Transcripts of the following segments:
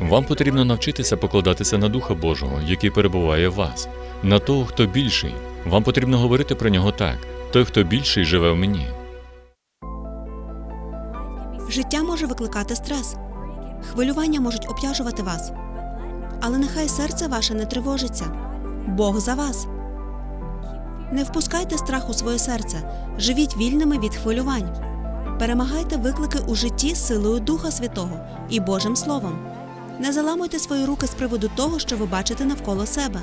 Вам потрібно навчитися покладатися на Духа Божого, який перебуває в вас, на того, хто більший. Вам потрібно говорити про нього так: той, хто більший, живе в мені. Життя може викликати стрес. Хвилювання можуть обтяжувати вас. Але нехай серце ваше не тривожиться. Бог за вас. Не впускайте страх у своє серце. Живіть вільними від хвилювань. Перемагайте виклики у житті силою Духа Святого і Божим Словом. Не заламуйте свої руки з приводу того, що ви бачите навколо себе.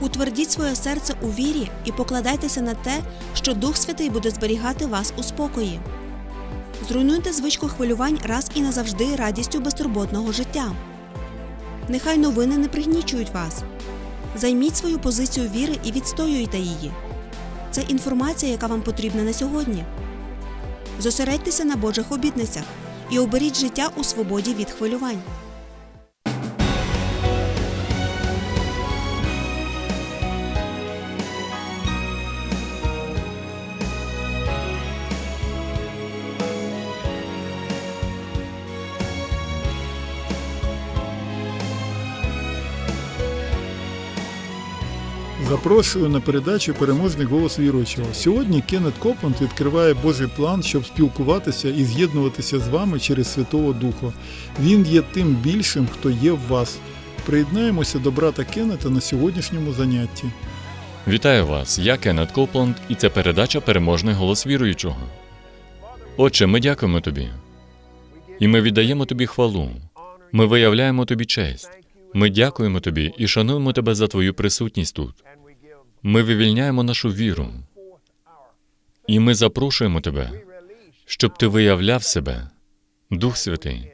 Утвердіть своє серце у вірі і покладайтеся на те, що Дух Святий буде зберігати вас у спокої. Зруйнуйте звичку хвилювань раз і назавжди радістю безтурботного життя. Нехай новини не пригнічують вас. Займіть свою позицію віри і відстоюйте її. Це інформація, яка вам потрібна на сьогодні. Зосередьтеся на Божих обітницях і оберіть життя у свободі від хвилювань. Запрошую на передачу Переможний голос віруючого. Сьогодні Кеннет Копланд відкриває Божий план, щоб спілкуватися і з'єднуватися з вами через Святого Духа. Він є тим більшим, хто є в вас. Приєднаємося до брата Кеннета на сьогоднішньому занятті. Вітаю вас! Я Кеннет Копланд, і це передача Переможний голос віруючого. Отче, ми дякуємо тобі. І ми віддаємо тобі хвалу. Ми виявляємо тобі честь. Ми дякуємо тобі і шануємо тебе за твою присутність тут. Ми вивільняємо нашу віру. І ми запрошуємо тебе, щоб ти виявляв себе, Дух Святий,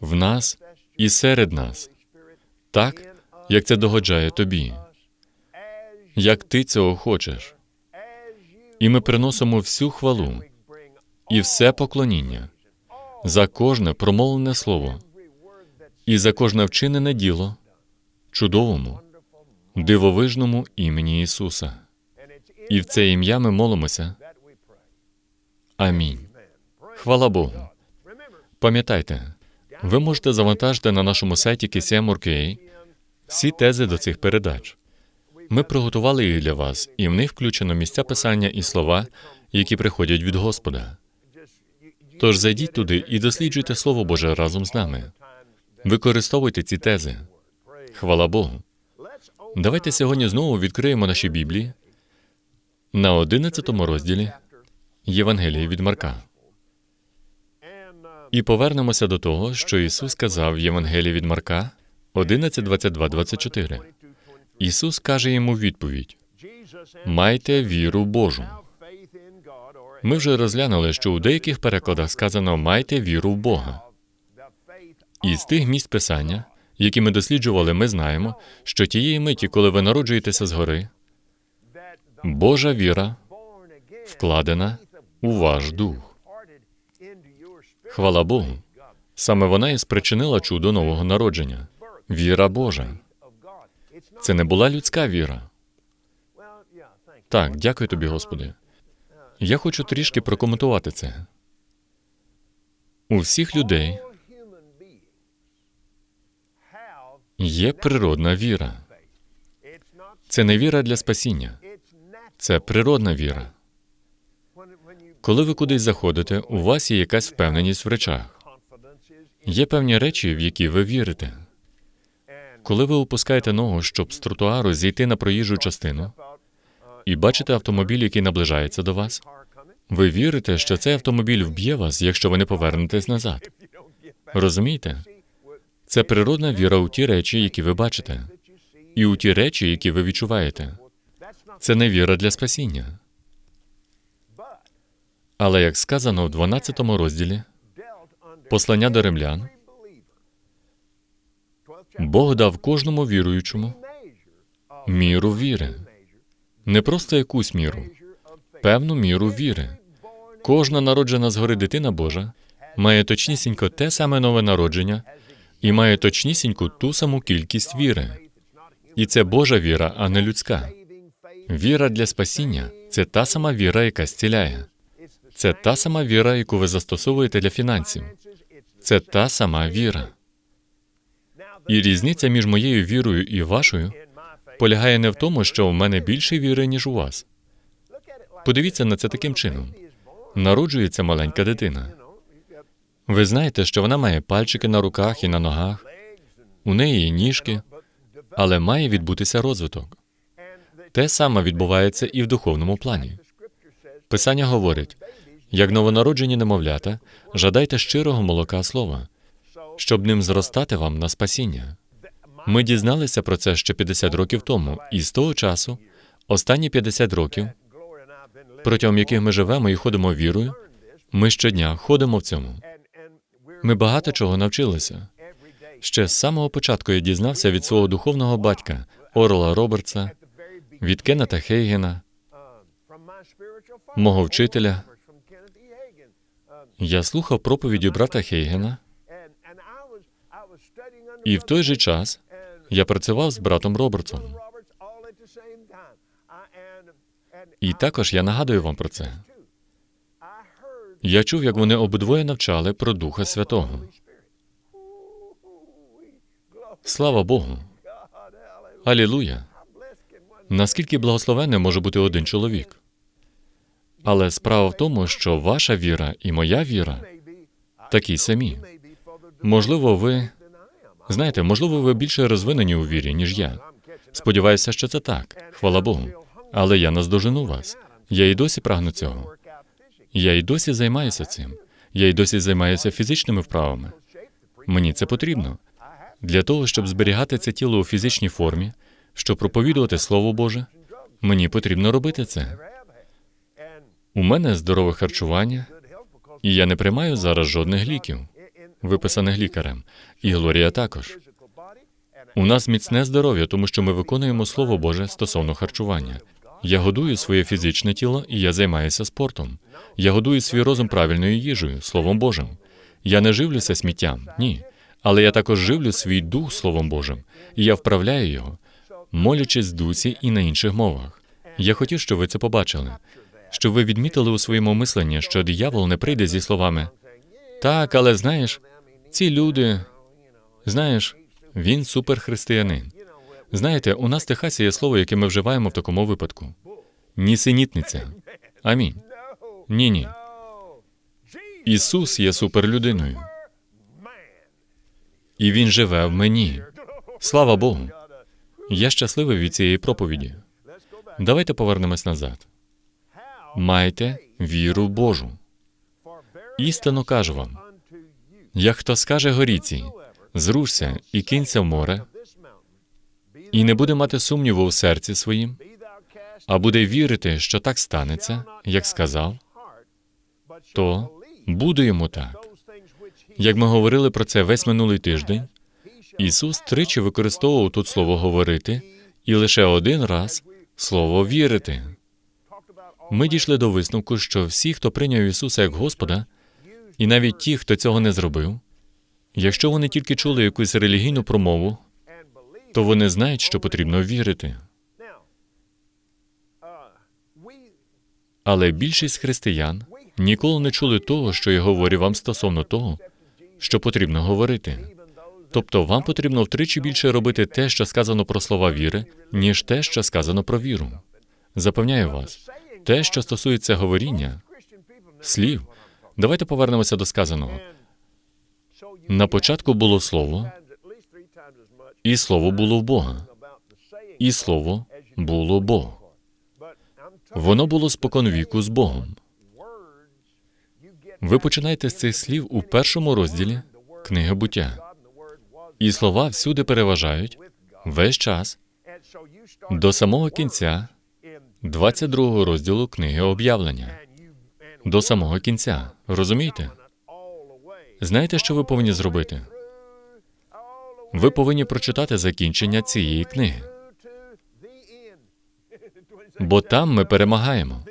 в нас і серед нас, так, як це догоджає тобі, як ти цього хочеш. І ми приносимо всю хвалу і все поклоніння за кожне промовлене слово і за кожне вчинене діло чудовому, дивовижному імені Ісуса. І в це ім'я ми молимося. Амінь. Хвала Богу. Пам'ятайте, ви можете завантажити на нашому сайті KCM.org.ua всі тези до цих передач. Ми приготували їх для вас, і в них включено місця писання і слова, які приходять від Господа. Тож зайдіть туди і досліджуйте Слово Боже разом з нами. Використовуйте ці тези. Хвала Богу. Давайте сьогодні знову відкриємо наші Біблії на 11 розділі Євангелії від Марка. І повернемося до того, що Ісус сказав в Євангелії від Марка 11, 22, 24. Ісус каже йому відповідь: Майте віру Божу. Ми вже розглянули, що у деяких перекладах сказано майте віру в Бога. І з тих місць писання, які ми досліджували, ми знаємо, що тієї миті, коли ви народжуєтеся згори, Божа віра вкладена у ваш дух. Хвала Богу. Саме вона і спричинила чудо нового народження. Віра Божа. Це не була людська віра. Так, дякую тобі, Господи. Я хочу трішки прокоментувати це. У всіх людей є природна віра. Це не віра для спасіння, це природна віра. Коли ви кудись заходите, у вас є якась впевненість в речах. Є певні речі, в які ви вірите. Коли ви опускаєте ногу, щоб з тротуару зійти на проїжджу частину, і бачите автомобіль, який наближається до вас, ви вірите, що цей автомобіль вб'є вас, якщо ви не повернетесь назад. Розумієте? Це природна віра у ті речі, які ви бачите, і у ті речі, які ви відчуваєте. Це не віра для спасіння. Але як сказано в 12 розділі послання до римлян, Бог дав кожному віруючому міру віри, не просто якусь міру, певну міру віри. Кожна народжена згори дитина Божа має точнісінько те саме нове народження і має точнісіньку ту саму кількість віри. І це Божа віра, а не людська. Віра для спасіння це та сама віра, яка зціляє. Це та сама віра, яку ви застосовуєте для фінансів. Це та сама віра. І різниця між моєю вірою і вашою полягає не в тому, що в мене більше віри, ніж у вас. Подивіться на це таким чином. Народжується маленька дитина. Ви знаєте, що вона має пальчики на руках і на ногах, у неї ніжки, але має відбутися розвиток. Те саме відбувається і в духовному плані. Писання говорить: як новонароджені немовлята, жадайте щирого молока слова, щоб ним зростати вам на спасіння. Ми дізналися про це ще 50 років тому, і з того часу, останні 50 років, протягом яких ми живемо і ходимо вірою, ми щодня ходимо в цьому. Ми багато чого навчилися. Ще з самого початку я дізнався від свого духовного батька Орла Робертса, від Кеннета Хейгена, мого вчителя. я слухав проповіді брата Хейгена, і в той же час я працював з братом Робертсом. І також я нагадую вам про це. Я чув, як вони обидвоє навчали про Духа Святого. Слава Богу! Алілуя! Наскільки благословенним може бути один чоловік? Але справа в тому, що ваша віра і моя віра такі самі. Можливо, ви знаєте, можливо, ви більше розвинені у вірі, ніж я. Сподіваюся, що це так. Хвала Богу. Але я наздожену вас. Я і досі прагну цього. Я і досі займаюся цим. Я і досі займаюся фізичними вправами. Мені це потрібно. Для того, щоб зберігати це тіло у фізичній формі, щоб проповідувати Слово Боже, мені потрібно робити це. У мене здорове харчування, і я не приймаю зараз жодних ліків, виписаних лікарем. І Глорія також. У нас міцне здоров'я, тому що ми виконуємо Слово Боже стосовно харчування. Я годую своє фізичне тіло і я займаюся спортом. Я годую свій розум правильною їжею, Словом Божим. Я не живлюся сміттям, ні. Але я також живлю свій дух Словом Божим, і я вправляю його, молячись дусі і на інших мовах. Я хотів, щоб ви це побачили, щоб ви відмітили у своєму мисленні, що диявол не прийде зі словами так, але знаєш, ці люди, знаєш, він суперхристиянин. Знаєте, у нас в Техасі є слово, яке ми вживаємо в такому випадку. Нісенітниця. Амінь. Ні, ні. Ісус є суперлюдиною, і Він живе в мені. Слава Богу. Я щасливий від цієї проповіді. Давайте повернемось назад. Майте віру Божу. Істинно кажу вам, як хто скаже горіці, зрушся і кинься в море, і не буде мати сумніву в серці своїм, а буде вірити, що так станеться, як сказав, то буде йому так. Як ми говорили про це весь минулий тиждень, Ісус тричі використовував тут слово говорити і лише один раз слово вірити. Ми дійшли до висновку, що всі, хто прийняв Ісуса як Господа, і навіть ті, хто цього не зробив, якщо вони тільки чули якусь релігійну промову, то вони знають, що потрібно вірити. Але більшість християн ніколи не чули того, що я говорю вам стосовно того, що потрібно говорити. Тобто вам потрібно втричі більше робити те, що сказано про слова віри, ніж те, що сказано про віру. Запевняю вас, те, що стосується говоріння, слів. Давайте повернемося до сказаного. На початку було слово, і слово було в Бога, і слово було Бог. Воно було споконвіку з Богом. Ви починаєте з цих слів у першому розділі книги буття. І слова всюди переважають весь час до самого кінця 22 розділу книги об'явлення. До самого кінця. Розумієте? Знаєте, що ви повинні зробити? Ви повинні прочитати закінчення цієї книги, бо там ми перемагаємо.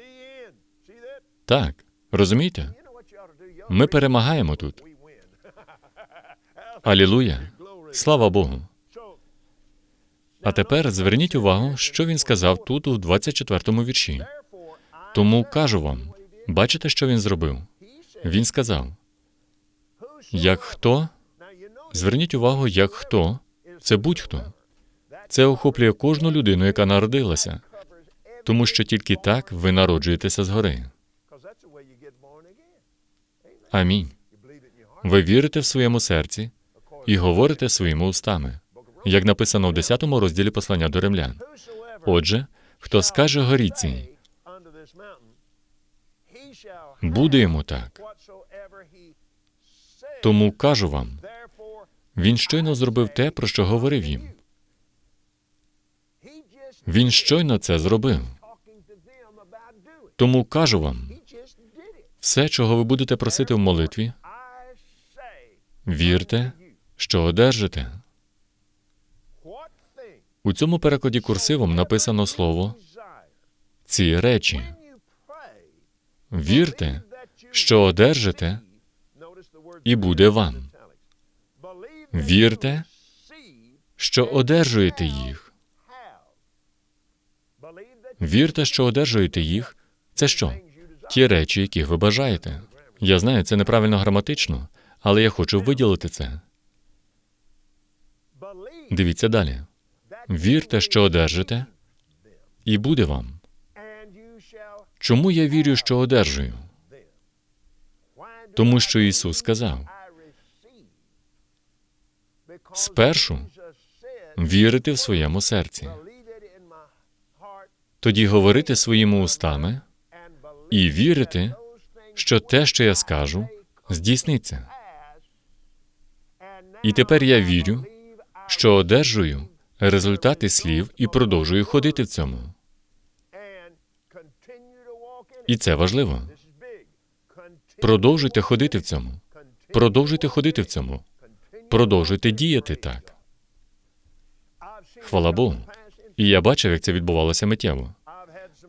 Так, розумієте? Ми перемагаємо тут. Алілуя! Слава Богу! А тепер зверніть увагу, що він сказав тут, у 24-му вірші. Тому кажу вам, бачите, що він зробив? Він сказав: як хто, зверніть увагу, як хто Це будь-хто. Це охоплює кожну людину, яка народилася, тому що тільки так ви народжуєтеся згори. Амінь. Ви вірите в своєму серці і говорите своїми устами, як написано в 10 розділі послання до римлян. Отже, хто скаже горі цій, буде йому так. Тому кажу вам, він щойно зробив те, про що говорив їм. Він щойно це зробив. Тому кажу вам, все, чого ви будете просити в молитві, вірте, що одержите. У цьому перекладі курсивом написано слово ці речі. Вірте, що одержите, і буде вам. Вірте, що одержуєте їх. Вірте, що одержуєте їх. Це що? Ті речі, яких ви бажаєте. Я знаю, це неправильно граматично, але я хочу виділити це. Дивіться далі. Вірте, що одержите, і буде вам. Чому я вірю, що одержую? Тому що Ісус сказав: спершу вірити в своєму серці, тоді говорити своїми устами і вірити, що те, що я скажу, здійсниться. І тепер я вірю, що одержую результати слів і продовжую ходити в цьому. І це важливо. Продовжуйте ходити в цьому. Продовжуйте ходити в цьому. Продовжуйте діяти так. Хвала Богу. І я бачив, як це відбувалося миттєво.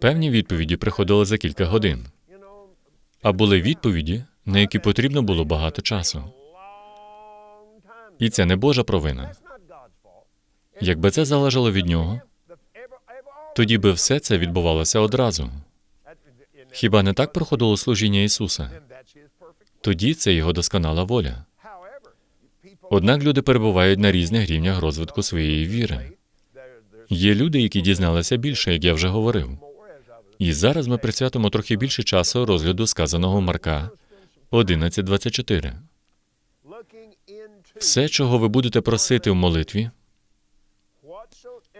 Певні відповіді приходили за кілька годин, а були відповіді, на які потрібно було багато часу. І це не Божа провина. Якби це залежало від нього, тоді би все це відбувалося одразу. Хіба не так проходило служіння Ісуса? Тоді це його досконала воля. Однак люди перебувають на різних рівнях розвитку своєї віри. Є люди, які дізналися більше, як я вже говорив. І зараз ми присвятимо трохи більше часу розгляду сказаного Марка 11.24. Все, чого ви будете просити в молитві,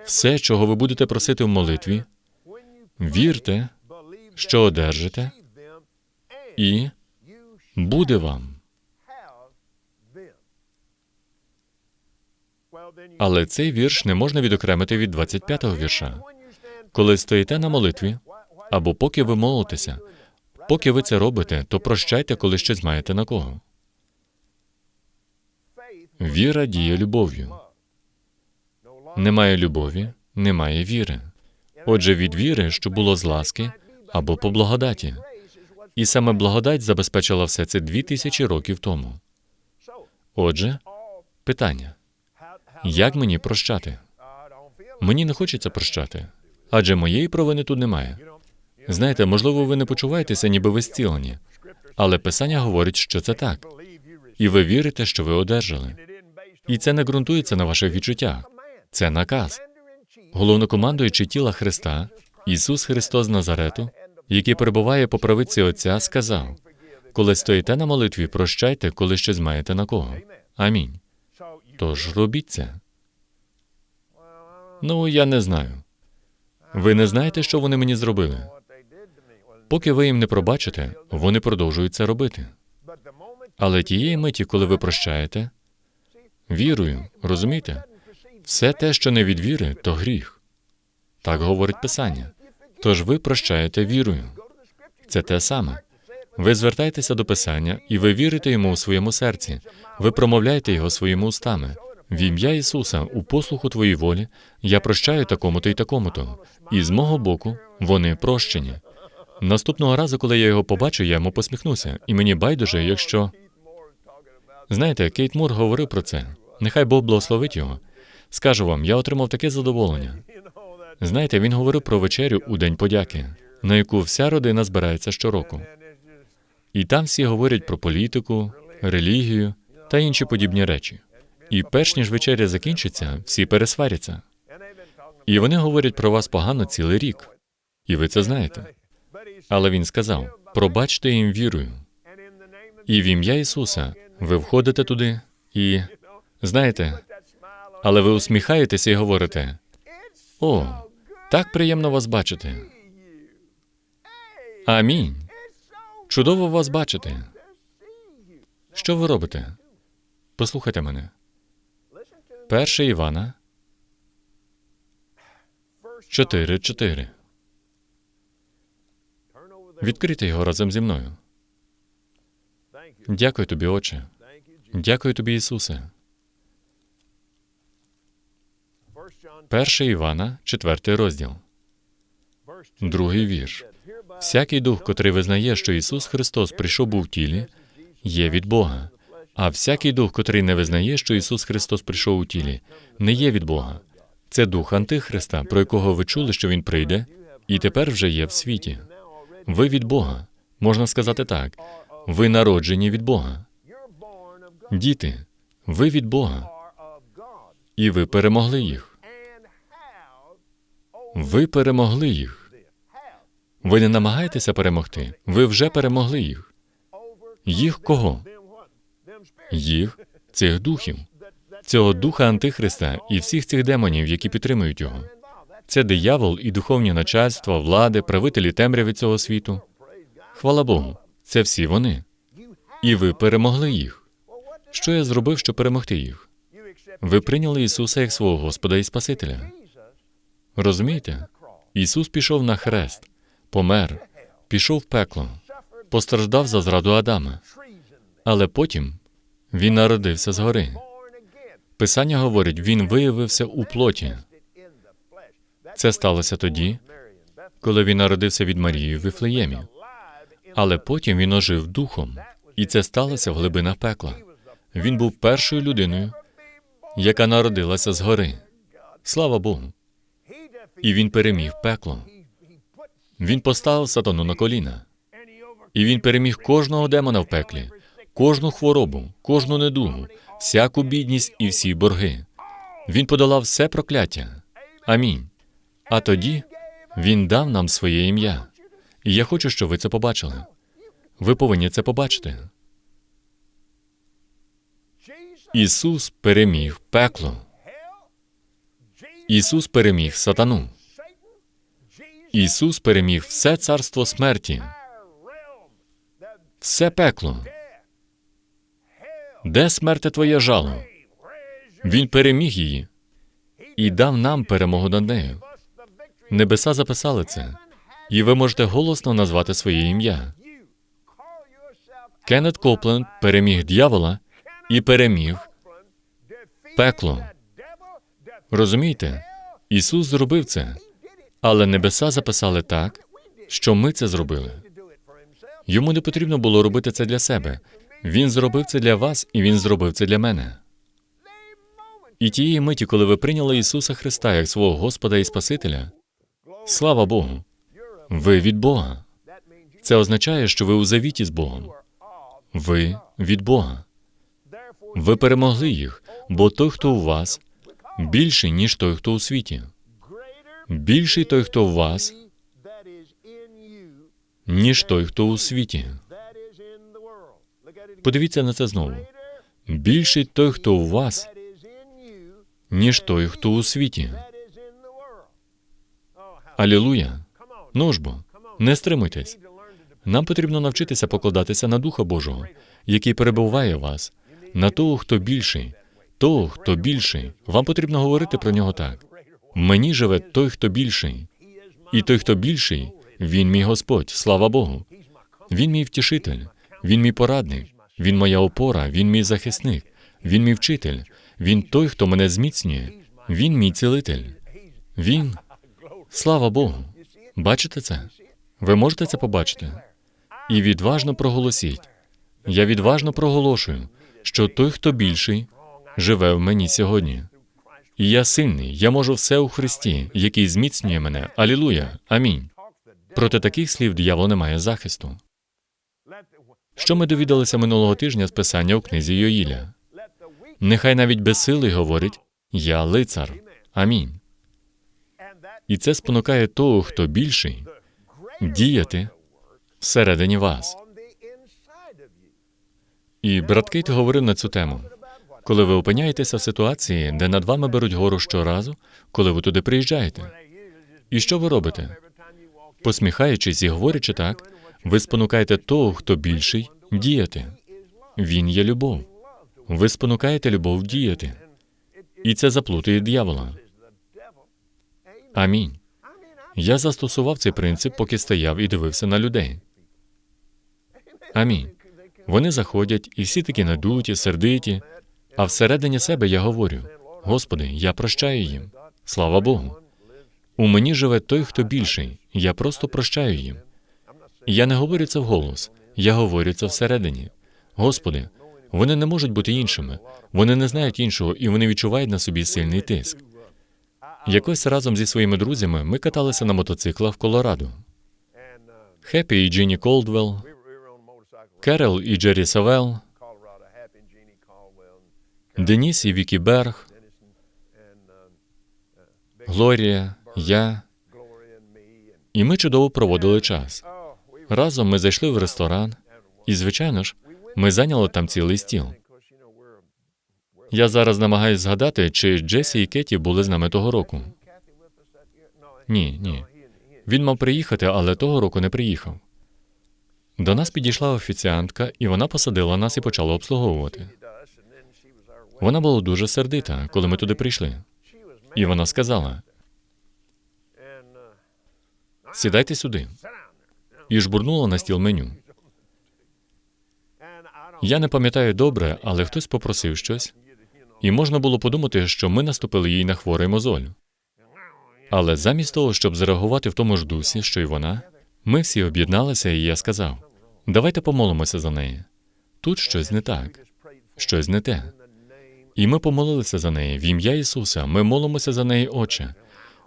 все, чого ви будете просити в молитві, вірте, що одержите, і буде вам. Але цей вірш не можна відокремити від 25-го вірша. Коли стоїте на молитві, або поки ви молитеся, поки ви це робите, то прощайте, коли щось маєте на кого. Віра діє любов'ю. Немає любові, немає віри. Отже, від віри, що було з ласки або по благодаті. І саме благодать забезпечила все це дві тисячі років тому. Отже, питання: як мені прощати? Мені не хочеться прощати, адже моєї провини тут немає. Знаєте, можливо, ви не почуваєтеся, ніби ви зцілені, але Писання говорить, що це так, і ви вірите, що ви одержали. І це не ґрунтується на ваших відчуттях. Це наказ. Головнокомандуючий тіла Христа, Ісус Христос Назарету, який перебуває по правиці Отця, сказав: коли стоїте на молитві, прощайте, коли щось маєте на кого. Амінь. Тож робіть це. Ну, я не знаю. Ви не знаєте, що вони мені зробили. Поки ви їм не пробачите, вони продовжують це робити. Але тієї миті, коли ви прощаєте, вірою, розумієте? Все те, що не від віри, то гріх. Так говорить Писання. Тож ви прощаєте вірою. Це те саме. Ви звертаєтеся до Писання, і ви вірите йому у своєму серці. Ви промовляєте його своїми устами. В ім'я Ісуса, у послуху твоїй волі, я прощаю такому-то і такому-то. І з мого боку вони прощені. Наступного разу, коли я його побачу, я йому посміхнуся, і мені байдуже, якщо. Знаєте, Кейт Мур говорив про це. Нехай Бог благословить його. Скажу вам, я отримав таке задоволення. Знаєте, він говорив про вечерю у День подяки, на яку вся родина збирається щороку. І там всі говорять про політику, релігію та інші подібні речі. І перш ніж вечеря закінчиться, всі пересваряться. І вони говорять про вас погано цілий рік. І ви це знаєте. Але він сказав: пробачте їм вірою. І в ім'я Ісуса ви входите туди і знаєте, але ви усміхаєтеся і говорите: О, так приємно вас бачити. Амінь. Чудово вас бачити. Що ви робите? Послухайте мене. Перше Івана 4.4. Відкрийте його разом зі мною. Дякую тобі, Отче. Дякую тобі, Ісусе. Перше Івана, четвертий розділ, другий вірш. Всякий дух, котрий визнає, що Ісус Христос прийшов був в тілі, є від Бога. А всякий дух, котрий не визнає, що Ісус Христос прийшов у тілі, не є від Бога. Це дух Антихриста, про якого ви чули, що він прийде, і тепер вже є в світі. Ви від Бога. Можна сказати так. Ви народжені від Бога. Діти, ви від Бога, і ви перемогли їх. Ви перемогли їх. Ви не намагаєтеся перемогти. Ви вже перемогли їх. Їх кого? Їх, цих духів, цього духа Антихриста і всіх цих демонів, які підтримують його. Це диявол і духовні начальства, влади, правителі темряви цього світу. Хвала Богу, це всі вони. І ви перемогли їх. Що я зробив, щоб перемогти їх? Ви прийняли Ісуса як свого Господа і Спасителя. Розумієте? Ісус пішов на хрест, помер, пішов в пекло, постраждав за зраду Адама, але потім він народився згори. Писання говорить, він виявився у плоті. Це сталося тоді, коли він народився від Марії в Вифлеємі. Але потім він ожив духом, і це сталося в глибинах пекла. Він був першою людиною, яка народилася згори. Слава Богу. І він переміг пекло. Він поставив сатану на коліна. І він переміг кожного демона в пеклі, кожну хворобу, кожну недугу, всяку бідність і всі борги. Він подолав все прокляття. Амінь. А тоді він дав нам своє ім'я. І я хочу, щоб ви це побачили. Ви повинні це побачити. Ісус переміг пекло. Ісус переміг сатану. Ісус переміг все царство смерті, все пекло. Де смерте твоє жало? Він переміг її і дав нам перемогу над нею. Небеса записали це, і ви можете голосно назвати своє ім'я. Кеннет Копленд переміг дьявола і переміг пекло. Розумієте? Ісус зробив це, але небеса записали так, що ми це зробили. Йому не потрібно було робити це для себе. Він зробив це для вас, і Він зробив це для мене. І тієї миті, коли ви прийняли Ісуса Христа як свого Господа і Спасителя, слава Богу, ви від Бога. Це означає, що ви у завіті з Богом. Ви від Бога. Ви перемогли їх, бо той, хто у вас, більший, ніж той, хто у світі. Більший той, хто в вас, ніж той, хто у світі. Подивіться на це знову. Більший той, хто у вас, ніж той, хто у світі. Алілуя. Ну ж бо, не стримуйтесь. Нам потрібно навчитися покладатися на Духа Божого, який перебуває в вас, на того, хто більший, того, хто більший. Вам потрібно говорити про нього так. Мені живе той, хто більший, і той, хто більший, він мій Господь, слава Богу. Він мій втішитель, він мій порадник, він моя опора, він мій захисник, він мій вчитель, він той, хто мене зміцнює, він мій цілитель. Він, слава Богу. Бачите це? Ви можете це побачити? І відважно проголосіть. Я відважно проголошую, що той, хто більший, живе в мені сьогодні. Я сильний, я можу все у Христі, який зміцнює мене. Алілуя. Амінь. Проти таких слів диявол не має захисту. Що ми довідалися минулого тижня з писання у книзі Йоїля? Нехай навіть безсилий говорить Я лицар. Амінь. І це спонукає того, хто більший, діяти всередині вас. І брат Кейт говорив на цю тему. Коли ви опиняєтеся в ситуації, де над вами беруть гору щоразу, коли ви туди приїжджаєте. І що ви робите? Посміхаючись і говорячи так, ви спонукаєте того, хто більший, діяти. Він є любов. Ви спонукаєте любов діяти. І це заплутує диявола. Амінь. Я застосував цей принцип, поки стояв і дивився на людей. Амінь. Вони заходять, і всі такі надуті, сердиті. А всередині себе я говорю: Господи, я прощаю їм. Слава Богу. У мені живе той, хто більший. Я просто прощаю їм. Я не говорю це вголос, я говорю це всередині. Господи, вони не можуть бути іншими. Вони не знають іншого, і вони відчувають на собі сильний тиск. Якось разом зі своїми друзями ми каталися на мотоциклах в Колорадо. Хеппі і Джинні Колдвелл, Керол і Джері Савел, Деніс і Вікі Берг, Глорія, я. І ми чудово проводили час. Разом ми зайшли в ресторан, і, звичайно ж, ми зайняли там цілий стіл. Я зараз намагаюся згадати, чи Джесі і Кеті були з нами того року. Ні, ні. Він мав приїхати, але того року не приїхав. До нас підійшла офіціантка, і вона посадила нас і почала обслуговувати. Вона була дуже сердита, коли ми туди прийшли. І вона сказала: сідайте сюди. І жбурнула на стіл меню. Я не пам'ятаю добре, але хтось попросив щось, і можна було подумати, що ми наступили їй на хворий мозоль. Але замість того, щоб зареагувати в тому ж дусі, що й вона, ми всі об'єдналися, і я сказав: давайте помолимося за неї. Тут щось не так, щось не те. І ми помолилися за неї в ім'я Ісуса. Ми молимося за неї, Отче.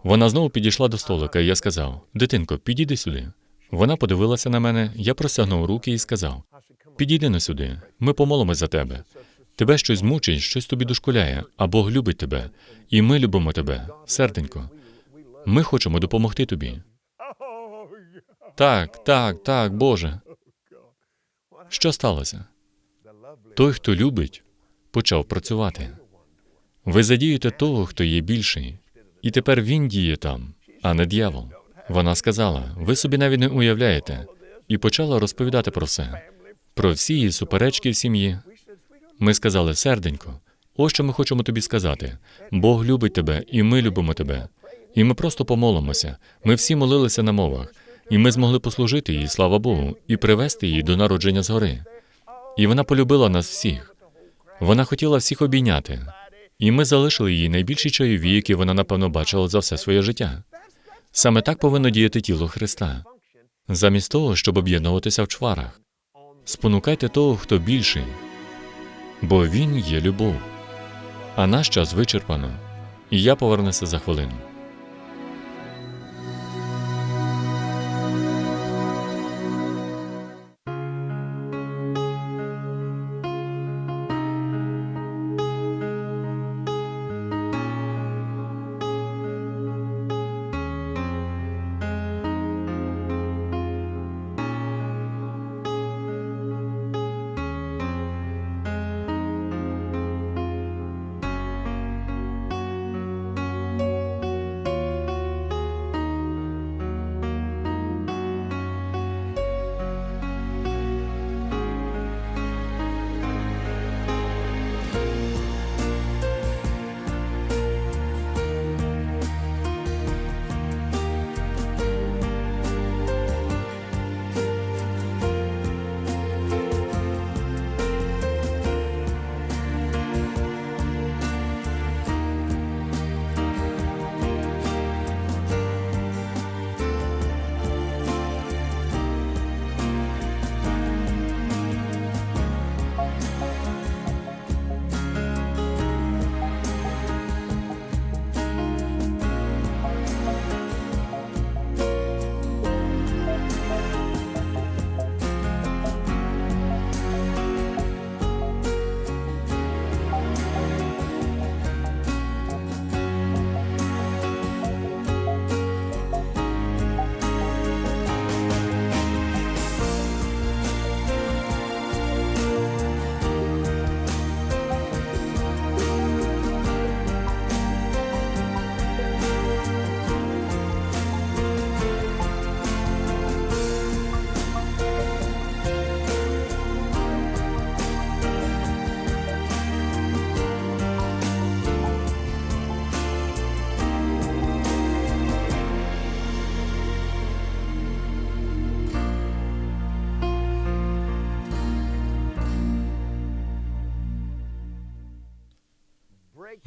Вона знову підійшла до столика, і я сказав: Дитинко, підійди сюди. Вона подивилася на мене, я простягнув руки і сказав: Підійди на сюди, ми помолимось за тебе. Тебе щось мучить, щось тобі дошкуляє, а Бог любить тебе, і ми любимо тебе, серденько. Ми хочемо допомогти тобі. Так, так, так, Боже. Що сталося? Той, хто любить, почав працювати. Ви задієте того, хто є більший, і тепер він діє там, а не дьявол. Вона сказала: ви собі навіть не уявляєте, і почала розповідати про все, про всі її суперечки в сім'ї. Ми сказали, серденько, ось що ми хочемо тобі сказати. Бог любить тебе, і ми любимо тебе. І ми просто помолимося. Ми всі молилися на мовах, і ми змогли послужити їй, слава Богу, і привести її до народження згори. І вона полюбила нас всіх. Вона хотіла всіх обійняти, і ми залишили їй найбільші чайові, які вона, напевно, бачила за все своє життя. Саме так повинно діяти тіло Христа. Замість того, щоб об'єднуватися в чварах. Спонукайте того, хто більший, бо він є любов. А наш час вичерпано, і я повернуся за хвилину.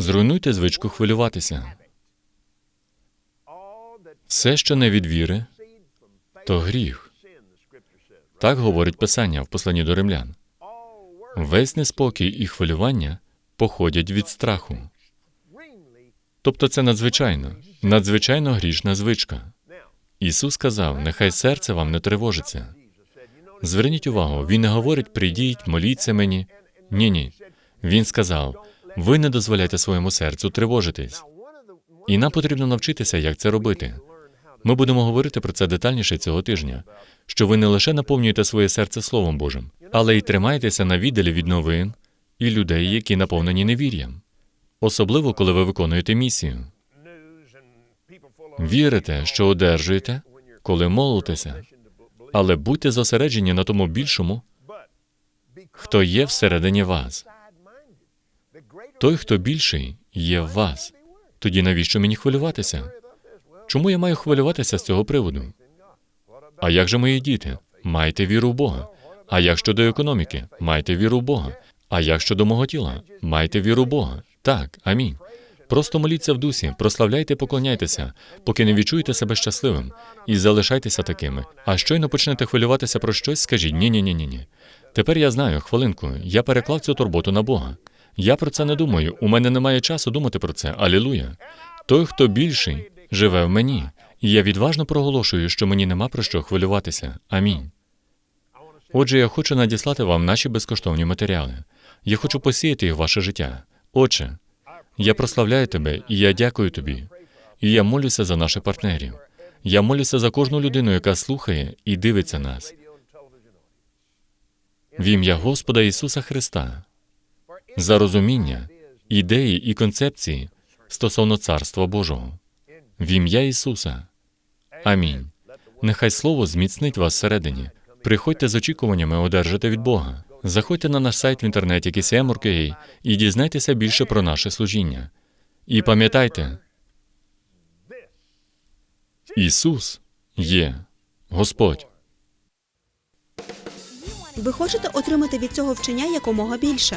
Зруйнуйте звичку хвилюватися. Все, що не від віри, то гріх. Так говорить Писання в посланні до римлян. Весь неспокій і хвилювання походять від страху. Тобто це надзвичайно, надзвичайно грішна звичка. Ісус сказав: нехай серце вам не тривожиться. Зверніть увагу, Він не говорить прийдіть, моліться мені. Ні, ні. Він сказав: ви не дозволяйте своєму серцю тривожитись. І нам потрібно навчитися, як це робити. Ми будемо говорити про це детальніше цього тижня, що ви не лише наповнюєте своє серце Словом Божим, але й тримаєтеся на віддалі від новин і людей, які наповнені невір'ям, особливо коли ви виконуєте місію. Вірите, що одержуєте, коли молитеся, але будьте зосереджені на тому більшому, хто є всередині вас. Той, хто більший, є в вас. Тоді навіщо мені хвилюватися? Чому я маю хвилюватися з цього приводу? А як же мої діти? Майте віру в Бога. А як щодо економіки? Майте віру в Бога. А як щодо мого тіла? Майте віру в Бога. Так, амінь. Просто моліться в дусі, прославляйте, поклоняйтеся, поки не відчуєте себе щасливим, і залишайтеся такими. А щойно почнете хвилюватися про щось, скажіть ні, ні, ні, ні, ні. Тепер я знаю, хвилинку, я переклав цю турботу на Бога. Я про це не думаю. У мене немає часу думати про це. Алілуя. Той, хто більший, живе в мені, і я відважно проголошую, що мені нема про що хвилюватися. Амінь. Отже, я хочу надіслати вам наші безкоштовні матеріали. Я хочу посіяти їх в ваше життя. Отче, я прославляю тебе і я дякую тобі. І я молюся за наших партнерів. Я молюся за кожну людину, яка слухає і дивиться нас. В ім'я Господа Ісуса Христа за розуміння, ідеї і концепції стосовно Царства Божого. В ім'я Ісуса. Амінь. Нехай Слово зміцнить вас всередині. Приходьте з очікуваннями одержати від Бога. Заходьте на наш сайт в інтернеті KCM.org.ua і дізнайтеся більше про наше служіння. І пам'ятайте, Ісус є Господь. Ви хочете отримати від цього вчення якомога більше?